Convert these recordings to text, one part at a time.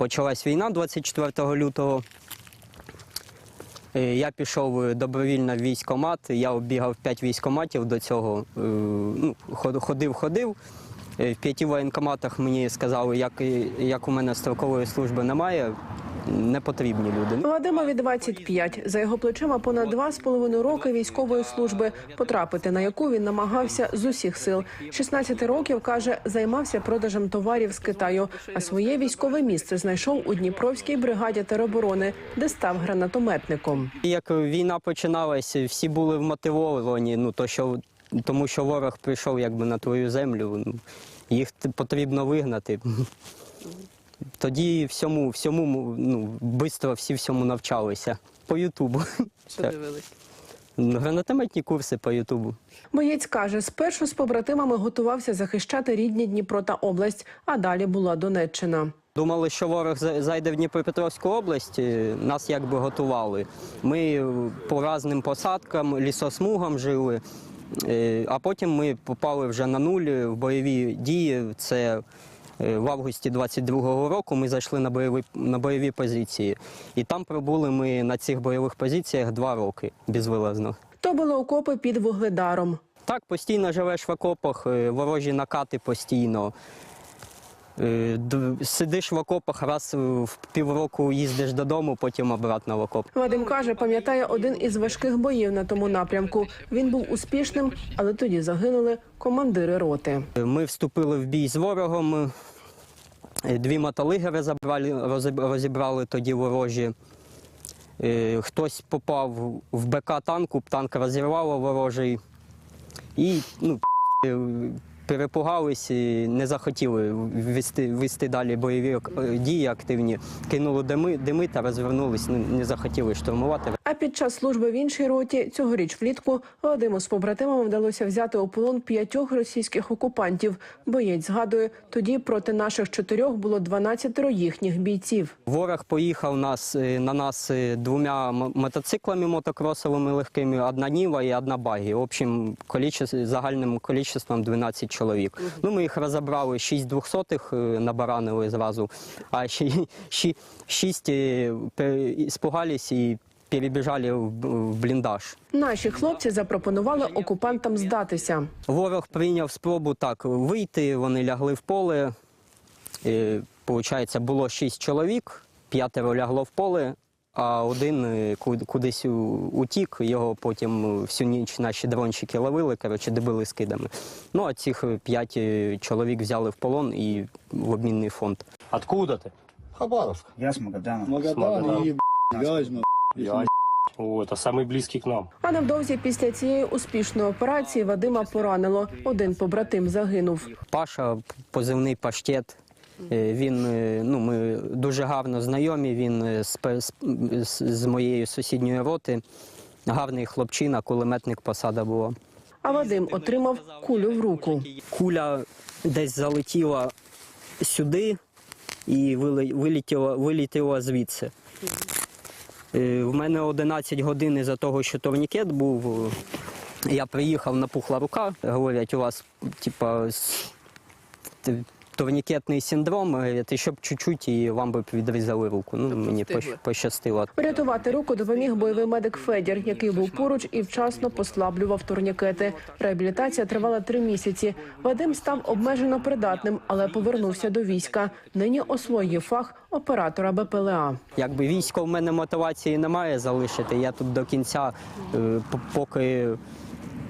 почалась війна 24 лютого. Е, Я пішов добровільно в військкомат, я оббігав 5 військоматів до цього. Е, Ну, ходив, ходив. Е, В п'яти воєнкоматах мені сказали, як, як у мене строкової служби немає, не потрібні люди. Вадимові 25. За його плечима понад два з половиною роки військової служби, потрапити на яку він намагався з усіх сил. 16 років каже, займався продажем товарів з Китаю. А своє військове місце знайшов у Дніпровській бригаді тероборони, де став гранатометником. Як війна починалася, всі були вмотивовані, ну то що тому що ворог прийшов якби на твою землю, ну, їх потрібно вигнати. Тоді всьому, всьому, ну, швидко всі всьому навчалися. По Ютубу. Що дивились? Гранатометні курси по Ютубу. Боєць каже, спершу з побратимами готувався захищати рідні Дніпро та область, а далі була Донеччина. Думали, що ворог зайде в Дніпропетровську область, нас якби готували. Ми по різним посадкам, лісосмугам жили, е, а потім ми попали вже на нуль в бойові дії. Це в августі 22-го року ми зайшли на бойові, на бойові позиції. І там пробули ми на цих бойових позиціях два роки безвилазно. То були окопи під вугледаром. Так, постійно живеш в окопах, е, ворожі накати постійно. Е, Сидиш в окопах, раз в півроку їздиш додому, потім обратно в окоп. Вадим каже, пам'ятає один із важких боїв на тому напрямку. Він був успішним, але тоді загинули командири роти. Ми вступили в бій з ворогом. е, Дві мотолигери забрали, розібрали тоді ворожі. Е, Хтось попав в БК танку, танк розірвало ворожий. І ну, перепугались і не захотіли вести, вести далі бойові е, дії активні. Кинули дими, дими та розвернулись, не, не захотіли штурмувати. Під час служби в іншій роті цьогоріч влітку Вадиму з побратимами вдалося взяти у полон п'ятьох російських окупантів. Боєць згадує, тоді проти наших чотирьох було 12 їхніх бійців. Ворог поїхав нас, е, на нас е, двома мотоциклами мотокросовими легкими, одна Ніва і одна багі. В общем, количес- загальним количеством 12 чоловік. Ну, ми їх розібрали, 6 двохсотих е, набаранили зразу, а ще 6 спугались і перебіжали в бліндаж. Наші хлопці запропонували окупантам здатися. Ворог прийняв спробу так вийти, вони лягли в поле. Е, Получається, було шість чоловік, п'ятеро лягло в поле, а один е, кудись утік. Його потім всю ніч наші дрончики ловили, коротше, добили скидами. Ну а цих п'ять е, чоловік взяли в полон і в обмінний фонд. Откуда ты? Хабаровск. Я с Магадана. Магадан и Вязьма. Я О, это самый близкий к нам. А невдовзі після цієї успішної операції Вадима поранило. Один побратим загинув. Паша, позивний паштет. Е, Він, е, ну, ми дуже гарно знайомі. Він е, з, з, з- з моєї сусідньої роти. Гарний хлопчина, кулеметник посада була. А Вадим отримав кулю в руку. Куля десь залетіла сюди і вилетіла, вилетіла звідси. Е, В мене 11 годин із-за того, що турнікет був. е, Я приїхав, напухла рука. Говорять, у вас типа турнікетний синдром, говорять, і щоб чуть-чуть і вам би відрізали руку. Ну, мені пощастило. Врятувати руку допоміг бойовий медик Федір, який був поруч і вчасно послаблював турнікети. Реабілітація тривала три місяці. Вадим став обмежено придатним, але повернувся до війська. Нині освоює фах оператора БПЛА. Якби військо в мене мотивації немає залишити. Я тут до кінця, е, поки,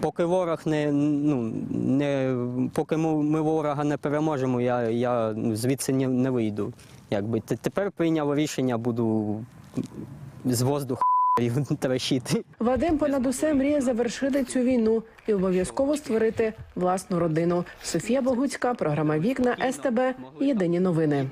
поки ворог не, ну, не поки ми, ворога не переможемо, я, я звідси не, не вийду. Якби тепер прийняв рішення, буду з воздуху трощити. Вадим понад усе мріє завершити цю війну і обов'язково створити власну родину. Софія Богуцька, програма Вікна СТБ. Єдині новини.